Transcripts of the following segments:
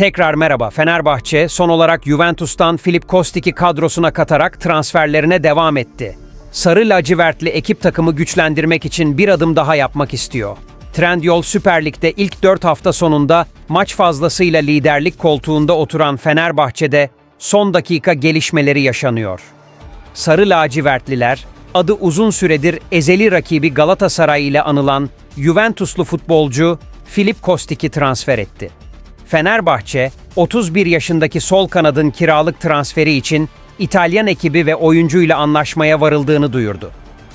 Tekrar merhaba. Fenerbahçe son olarak Juventus'tan Filip Kostik'i kadrosuna katarak transferlerine devam etti. Sarı lacivertli ekip takımı güçlendirmek için bir adım daha yapmak istiyor. Trendyol Süper Lig'de ilk 4 hafta sonunda maç fazlasıyla liderlik koltuğunda oturan Fenerbahçe'de son dakika gelişmeleri yaşanıyor. Sarı lacivertliler, adı uzun süredir ezeli rakibi Galatasaray ile anılan Juventuslu futbolcu Filip Kostik'i transfer etti. Fenerbahçe, 31 yaşındaki sol kanadın kiralık transferi için İtalyan ekibi ve oyuncuyla anlaşmaya varıldığını duyurdu.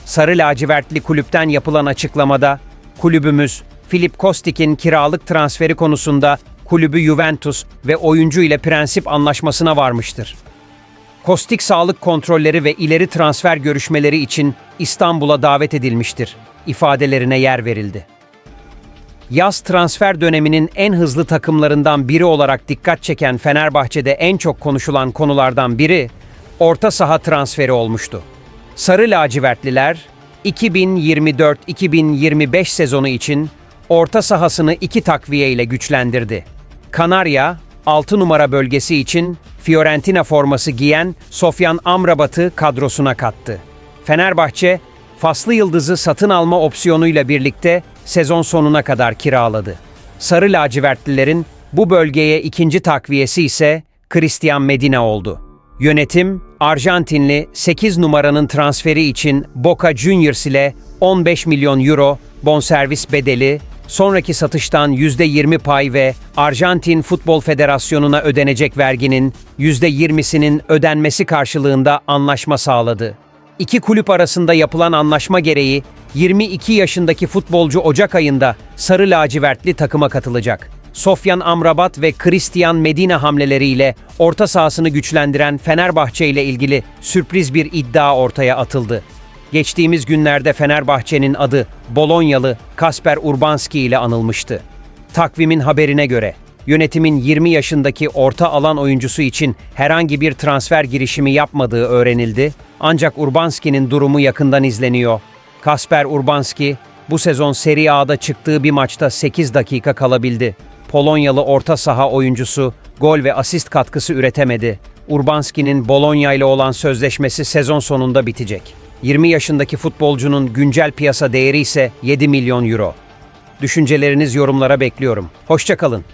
Sarı lacivertli kulüpten yapılan açıklamada, kulübümüz Filip Kostik'in kiralık transferi konusunda kulübü Juventus ve oyuncu ile prensip anlaşmasına varmıştır. Kostik sağlık kontrolleri ve ileri transfer görüşmeleri için İstanbul'a davet edilmiştir. ifadelerine yer verildi. Yaz transfer döneminin en hızlı takımlarından biri olarak dikkat çeken Fenerbahçe'de en çok konuşulan konulardan biri orta saha transferi olmuştu. Sarı lacivertliler 2024-2025 sezonu için orta sahasını iki takviye ile güçlendirdi. Kanarya 6 numara bölgesi için Fiorentina forması giyen Sofyan Amrabat'ı kadrosuna kattı. Fenerbahçe, Faslı Yıldız'ı satın alma opsiyonuyla birlikte sezon sonuna kadar kiraladı. Sarı lacivertlilerin bu bölgeye ikinci takviyesi ise Christian Medina oldu. Yönetim, Arjantinli 8 numaranın transferi için Boca Juniors ile 15 milyon euro bonservis bedeli, sonraki satıştan %20 pay ve Arjantin Futbol Federasyonu'na ödenecek verginin %20'sinin ödenmesi karşılığında anlaşma sağladı. İki kulüp arasında yapılan anlaşma gereği 22 yaşındaki futbolcu Ocak ayında sarı lacivertli takıma katılacak. Sofyan Amrabat ve Christian Medina hamleleriyle orta sahasını güçlendiren Fenerbahçe ile ilgili sürpriz bir iddia ortaya atıldı. Geçtiğimiz günlerde Fenerbahçe'nin adı Bolonyalı Kasper Urbanski ile anılmıştı. Takvimin haberine göre yönetimin 20 yaşındaki orta alan oyuncusu için herhangi bir transfer girişimi yapmadığı öğrenildi. Ancak Urbanski'nin durumu yakından izleniyor. Kasper Urbanski bu sezon Serie A'da çıktığı bir maçta 8 dakika kalabildi. Polonyalı orta saha oyuncusu gol ve asist katkısı üretemedi. Urbanski'nin Bologna ile olan sözleşmesi sezon sonunda bitecek. 20 yaşındaki futbolcunun güncel piyasa değeri ise 7 milyon euro. Düşünceleriniz yorumlara bekliyorum. Hoşçakalın.